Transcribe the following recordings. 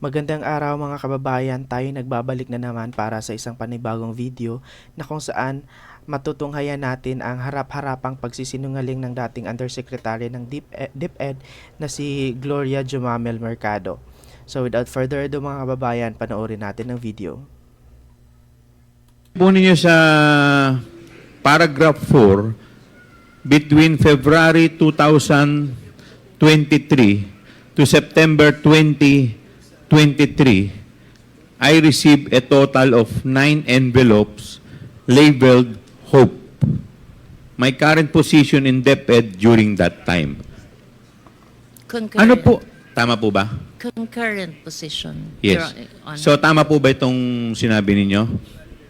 Magandang araw mga kababayan, tayo nagbabalik na naman para sa isang panibagong video na kung saan matutunghayan natin ang harap-harapang pagsisinungaling ng dating Undersecretary ng Dep- DepEd na si Gloria Jumamel Mercado. So without further ado mga kababayan, panoorin natin ang video. po ninyo sa paragraph 4, between February 2023 to September 2023, I received a total of nine envelopes labeled Hope. My current position in DepEd during that time. Concurrent, Ano po? Tama po ba? Concurrent position. Yes. So tama po ba itong sinabi ninyo?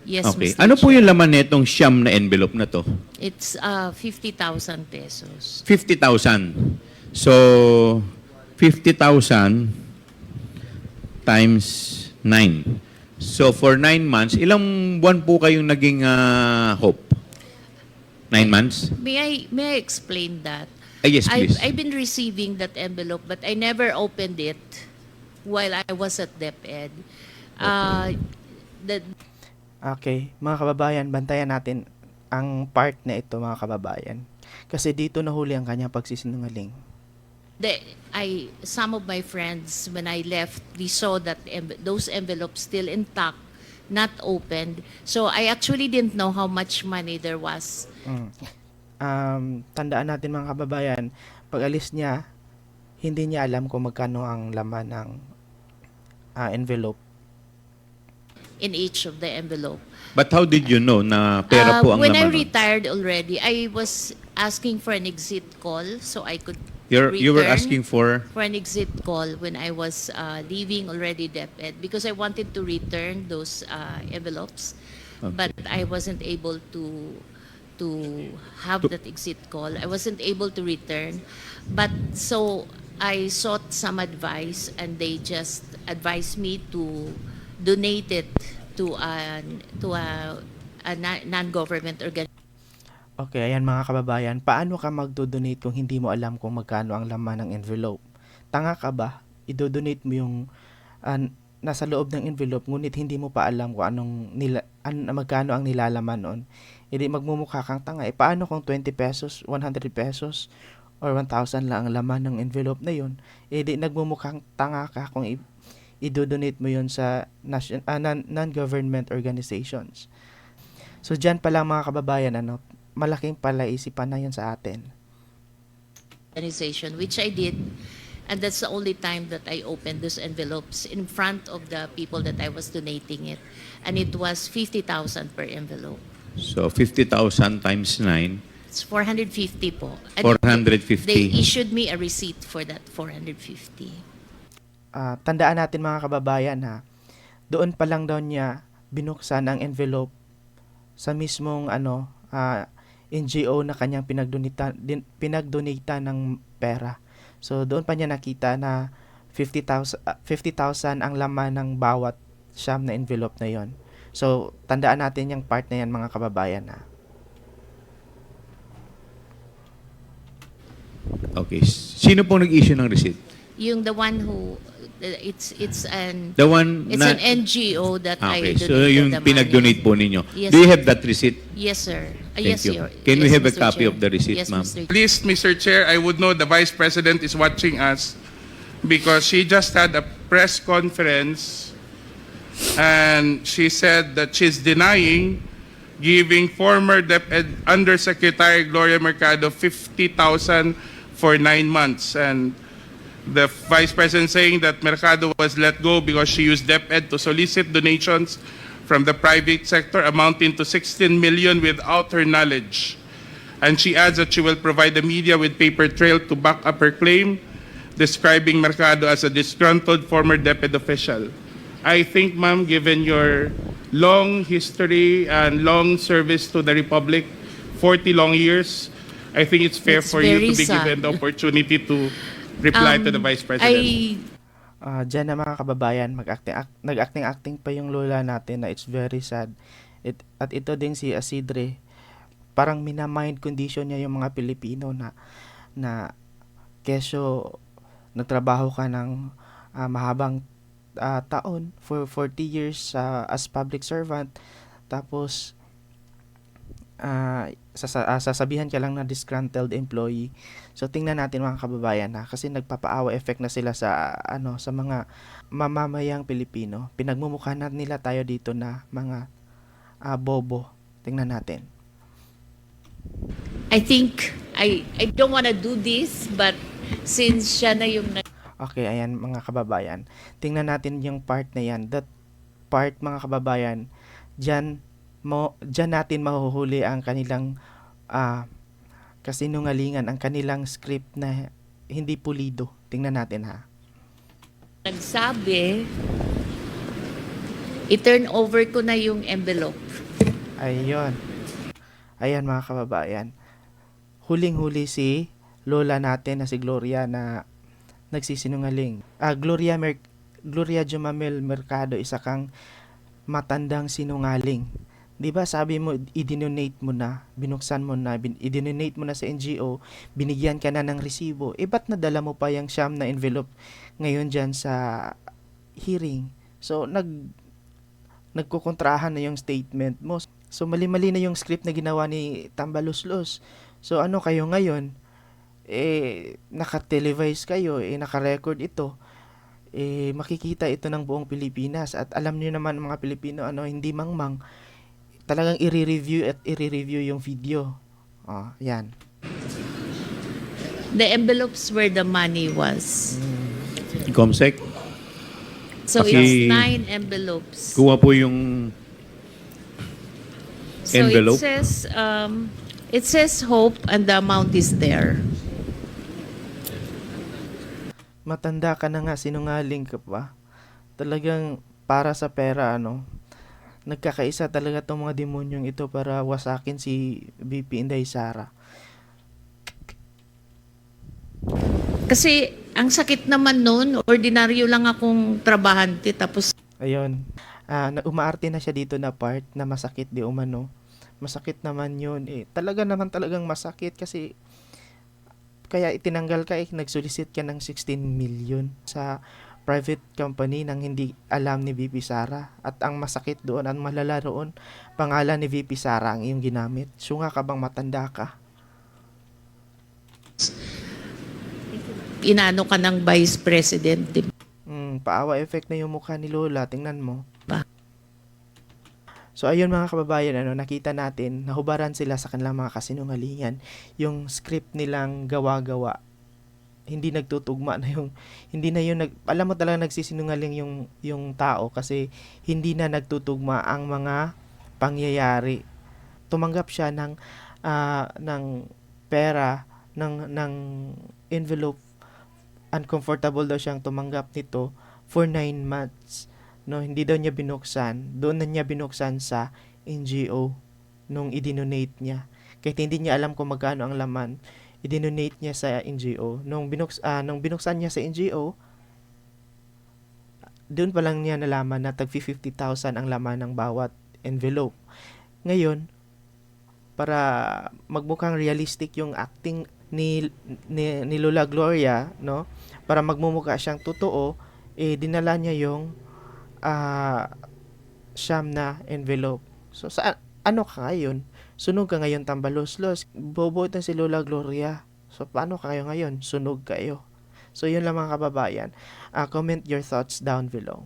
yes, Okay. Mr. Ano po yung laman nitong siyam na envelope na to? It's uh, 50,000 pesos. 50,000. So, 50,000 times 9. So, for 9 months, ilang buwan po kayong naging ah, hope? 9 months? May I may I explain that? Ah, yes, I've, please. I've been receiving that envelope, but I never opened it while I was at DepEd. Uh, the, Okay, mga kababayan, bantayan natin ang part na ito mga kababayan. Kasi dito nahuli ang kanyang pagsisinungaling. The, I, some of my friends, when I left, we saw that those envelopes still intact, not opened. So I actually didn't know how much money there was. Mm. Um, tandaan natin mga kababayan, pag alis niya, hindi niya alam kung magkano ang laman ng ah, envelope. in each of the envelope. But how did you know na pera Uh, po ang when I laman? nun? retired already, I was asking for an exit call so I could You're, you were return asking for... for an exit call when I was uh, leaving already DepEd because I wanted to return those uh, envelopes, but I wasn't able to to have that exit call. I wasn't able to return, but so I sought some advice and they just advised me to donate it to a to a, a na- non-government organization. Okay, ayan mga kababayan, paano ka magdo-donate kung hindi mo alam kung magkano ang laman ng envelope? Tanga ka ba? Idodonate mo yung ah, nasa loob ng envelope ngunit hindi mo pa alam kung anong nila, an, magkano ang nilalaman noon. Hindi magmumukha kang tanga. Eh, paano kung 20 pesos, 100 pesos, or 1,000 lang ang laman ng envelope na yun? Eh, di nagmumukhang tanga ka kung i- idodonate mo yun sa nation, non- non-government organizations. So, dyan pa lang mga kababayan, ano, malaking palaisipan na yun sa atin. organization, which I did. And that's the only time that I opened those envelopes in front of the people that I was donating it. And it was 50,000 per envelope. So, 50,000 times 9, It's 450 po. And 450. They issued me a receipt for that 450. Ah, tandaan natin mga kababayan ha, doon pa lang daw niya binuksan ang envelope sa mismong ano, ah, NGO na kanyang pinagdonita, din, pinagdonita ng pera. So doon pa niya nakita na 50,000 ah, 50,000 ang laman ng bawat siyam na envelope na yon. So tandaan natin yung part na yan mga kababayan ha. Okay. Sino po nag-issue ng receipt? Yung the one who, it's it's an The one it's na... an NGO that Ah, I okay. donated So, yung the money. pinag-donate po ninyo. Yes. Do you have that receipt? Yes, sir. Thank yes, you. Your- Can we yes, have a Mr. copy Chair. of the receipt, yes, ma'am? Mr. Please, Mr. Chair, I would know the Vice President is watching us because she just had a press conference and she said that she's denying giving former DepEd Undersecretary Gloria Mercado 50,000 for nine months. And the Vice President saying that Mercado was let go because she used DepEd to solicit donations from the private sector amounting to 16 million without her knowledge. And she adds that she will provide the media with paper trail to back up her claim, describing Mercado as a disgruntled former DepEd official. I think, ma'am, given your long history and long service to the Republic, 40 long years, I think it's fair It's for you to be given sad. the opportunity to reply to Um, the Vice President. I Ah, diyan na mga kababayan, mag-acting, ak- nag-acting-acting pa yung lola natin na it's very sad. It, at ito din si Asidre, parang minamind condition niya yung mga Pilipino na na keso nagtrabaho ka ng ah, mahabang ah, taon for 40 years ah, as public servant tapos ah, sasa- ah, sasabihan ka lang na disgruntled employee. So tingnan natin mga kababayan ha kasi nagpapaawa effect na sila sa ano sa mga mamamayang Pilipino. Pinagmumukha na nila tayo dito na mga ah, bobo. Tingnan natin. I think, I, I don't want to do this, but since siya na yung nag- Okay, ayan mga kababayan. Tingnan natin yung part na yan. That part mga kababayan, dyan, mo, dyan natin mahuhuli ang kanilang ah, kasinungalingan, ang kanilang script na hindi pulido. Tingnan natin ha. nagsabi, i-turn over ko na yung envelope. Ayun. Ayan mga kababayan. Huling-huli si lola natin na si Gloria na nagsisinungaling. Ah, Gloria Mer Gloria Jumamel Mercado, isa kang matandang sinungaling. 'Di ba sabi mo i-donate mo na, binuksan mo na, bin- i-donate mo na sa NGO, binigyan ka na ng resibo. Eh ba't nadala mo pa yung siyam na envelope ngayon diyan sa hearing? So nag nagkukontrahan na yung statement mo. So mali-mali na yung script na ginawa ni Tambaluslos. So ano kayo ngayon? Eh naka-televise kayo, eh naka-record ito. Eh makikita ito ng buong Pilipinas at alam niyo naman mga Pilipino ano hindi mangmang talagang i-review at i-review yung video. Oh, yan. The envelopes where the money was. Comsec, So Paki- it's nine envelopes. kuha po yung So envelope. it says, um, it says hope and the amount is there. Matanda ka na nga, sinungaling ka pa. Talagang para sa pera, ano, nagkakaisa talaga tong mga demonyong ito para wasakin si BP Inday Sara. Kasi ang sakit naman nun, ordinaryo lang akong trabahante tapos Ayun. Ah, na umaarte na siya dito na part na masakit di umano. Masakit naman yun. Eh, talaga naman talagang masakit kasi kaya itinanggal ka eh, nagsolicit ka ng 16 million sa private company nang hindi alam ni VP Sara. At ang masakit doon, ang malala roon, pangalan ni VP Sara ang iyong ginamit. Sunga ka bang matanda ka? inano ka ng vice president. di ba? Mm, paawa effect na yung mukha ni Lola. Tingnan mo. So ayun mga kababayan, ano, nakita natin, nahubaran sila sa kanilang mga kasinungalingan. Yung script nilang gawa-gawa, hindi nagtutugma na yung, hindi na yung, nag, alam mo talaga nagsisinungaling yung, yung tao kasi hindi na nagtutugma ang mga pangyayari. Tumanggap siya ng, ah, ng pera, ng, ng envelope uncomfortable daw siyang tumanggap nito for 9 months. No, hindi daw niya binuksan. Doon na niya binuksan sa NGO nung idinonate niya. Kahit hindi niya alam kung magkano ang laman, idinonate niya sa NGO. Nung, binuks, ah, nung binuksan niya sa NGO, doon pa lang niya nalaman na tag 50,000 ang laman ng bawat envelope. Ngayon, para magmukhang realistic yung acting ni, ni, ni Lola Gloria, no? Para magmumukha siyang totoo, eh, dinala niya yung ah siyam na envelope. So, sa, ano ka ngayon? Sunog ka ngayon tambaloslos. Bobo ito si Lola Gloria. So, paano kayo ngayon? Sunog kayo. So, yun lang mga kababayan. Ah, comment your thoughts down below.